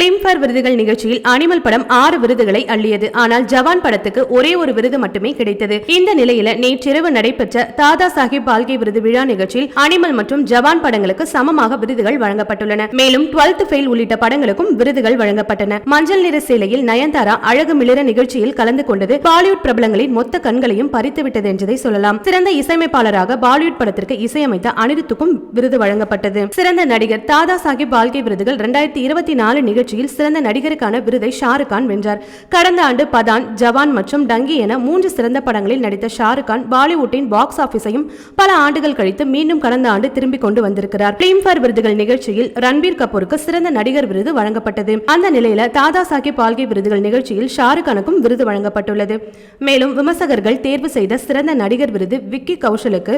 Filmfare விருதுகள் நிகழ்ச்சியில் animal படம் ஆறு விருதுகளை அள்ளியது. ஆனால் ஜவான் படத்துக்கு ஒரே ஒரு விருது மட்டுமே கிடைத்தது. இந்த நிலையில நேற்றிரவு நடைபெற்ற தாதா சாஹிப் பால்கே விருது விழா நிகழ்ச்சியில் அனிமல் மற்றும் ஜவான் படங்களுக்கு சமமாக விருதுகள் வழங்கப்பட்டுள்ளன. மேலும் டுவெல்த் ஃபெயில் உள்ளிட்ட படங்களுக்கும் விருதுகள் வழங்கப்பட்டன. மஞ்சள் நிற சேலையில் நயன்தாரா அழகு மிளிர நிகழ்ச்சியில் கலந்து கொண்டது பாலிவுட் பிரபலங்களின் மொத்த கண்களையும் பறித்துவிட்டது என்றதை சொல்லலாம். சிறந்த இசையமைப்பாளராக பாலிவுட் படத்திற்கு இசையமைத்த அனிருத்துக்கும் விருது வழங்கப்பட்டது. சிறந்த நடிகர் தாதா சாஹிப் பால்கே விருதுகள் இரண்டாயிரத்தி இருபத்தி நாலு நிகழ்ச்சி நிகழ்ச்சியில் சிறந்த நடிகருக்கான விருதை ஷாருக் கான் வென்றார். கடந்த ஆண்டு பதான் ஜவான் மற்றும் டங்கி என மூன்று சிறந்த படங்களில் நடித்த ஷாருக் கான் பாலிவுட்டின் பாக்ஸ் ஆபீஸையும் பல ஆண்டுகள் கழித்து மீண்டும் கடந்த ஆண்டு திரும்பி கொண்டு வந்திருக்கிறார். பிலிம்பேர் விருதுகள் நிகழ்ச்சியில் ரன்பீர் கபூருக்கு சிறந்த நடிகர் விருது வழங்கப்பட்டது. அந்த நிலையில தாதா சாஹிப் பால்கே விருதுகள் நிகழ்ச்சியில் ஷாருக்கானுக்கும் விருது வழங்கப்பட்டுள்ளது. மேலும் விமர்சகர்கள் தேர்வு செய்த சிறந்த நடிகர் விருது விக்கி கௌஷலுக்கு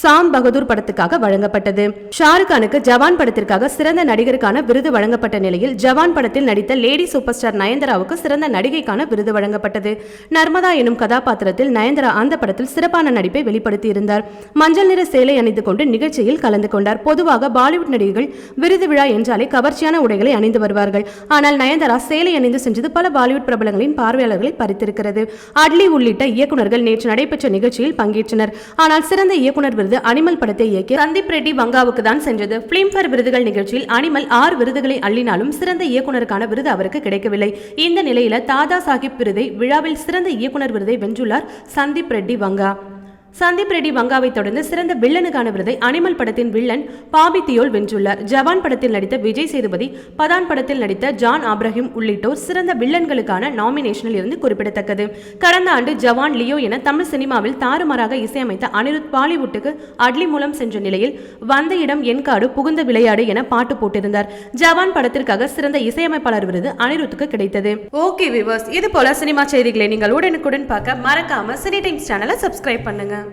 சாம் பகதூர் படத்துக்காக வழங்கப்பட்டது. ஷாருக்கானுக்கு ஜவான் படத்திற்காக சிறந்த நடிகருக்கான விருது வழங்கப்பட்ட நிலையில் ஜவான் படத்தில் நடித்த லேடி சூப்பர் ஸ்டார் நயன்தாராவுக்கு சிறந்த நடிகைக்கான விருது வழங்கப்பட்டது. நர்மதா எனும் கதாபாத்திரத்தில் நயன்தாரா அந்த படத்தில் சிறப்பான நடிப்பை வெளிப்படுத்தியிருந்தார். மஞ்சள் நிற சேலை அணிந்து கொண்டு நிகழ்ச்சியில் கலந்து கொண்டார். பொதுவாக பாலிவுட் நடிகைகள் விருது விழா என்றாலே கவர்ச்சியான உடைகளை அணிந்து வருவார்கள். ஆனால் நயன்தாரா சேலை அணிந்து சென்றது பல பாலிவுட் பிரபலங்களின் பார்வையாளர்களை பறித்திருக்கிறது. அட்லி உள்ளிட்ட இயக்குநர்கள் நேற்று நடைபெற்ற நிகழ்ச்சியில் பங்கேற்றனர். ஆனால் சிறந்த இயக்குனர் விருது அனிமல் படத்தை இயக்கிய சந்தீப் ரெட்டி வங்காவுக்கு தான் சென்றது. பிலிம்பேர் விருதுகள் நிகழ்ச்சியில் அனிமல் ஆறு விருதுகளை அள்ளினாலும் சிறந்த இயக்குனருக்கான விருது அவருக்கு கிடைக்கவில்லை. இந்த நிலையில தாதா சாஹிப் விருதை விழாவில் சிறந்த இயக்குனர் விருதை வென்றுள்ளார் சந்தீப் ரெட்டி வங்கா. சந்தீப் ரெட்டி வங்காவை தொடர்ந்து சிறந்த வில்லனுக்கான விருதை அனிமல் படத்தின் வில்லன் பாபி தியோல் வென்றுள்ளார். ஜவான் படத்தில் நடித்த விஜய் சேதுபதி பதான் படத்தில் நடித்த ஜான் ஆப்ரஹிம் உள்ளிட்டோர் சிறந்த வில்லன்களுக்கான நாமினேஷனில் இருந்து குறிப்பிடத்தக்கது. கடந்த ஆண்டு ஜவான் லியோ என தமிழ் சினிமாவில் தாறுமாறாக இசையமைத்த அனிருத் பாலிவுட்டுக்கு அட்லி மூலம் சென்ற நிலையில் வந்த இடம் என் காடு புகுந்த விளையாடு என பாட்டு போட்டிருந்தார். ஜவான் படத்திற்காக சிறந்த இசையமைப்பாளர் விருது அனிருத்துக்கு கிடைத்தது. ஓகே விவர்ஸ் இது போல சினிமா செய்திகளை நீங்கள் உடனுக்குடன் பார்க்க மறக்காம சினி டைம்ஸ் சேனலை சப்ஸ்கிரைப் பண்ணுங்க.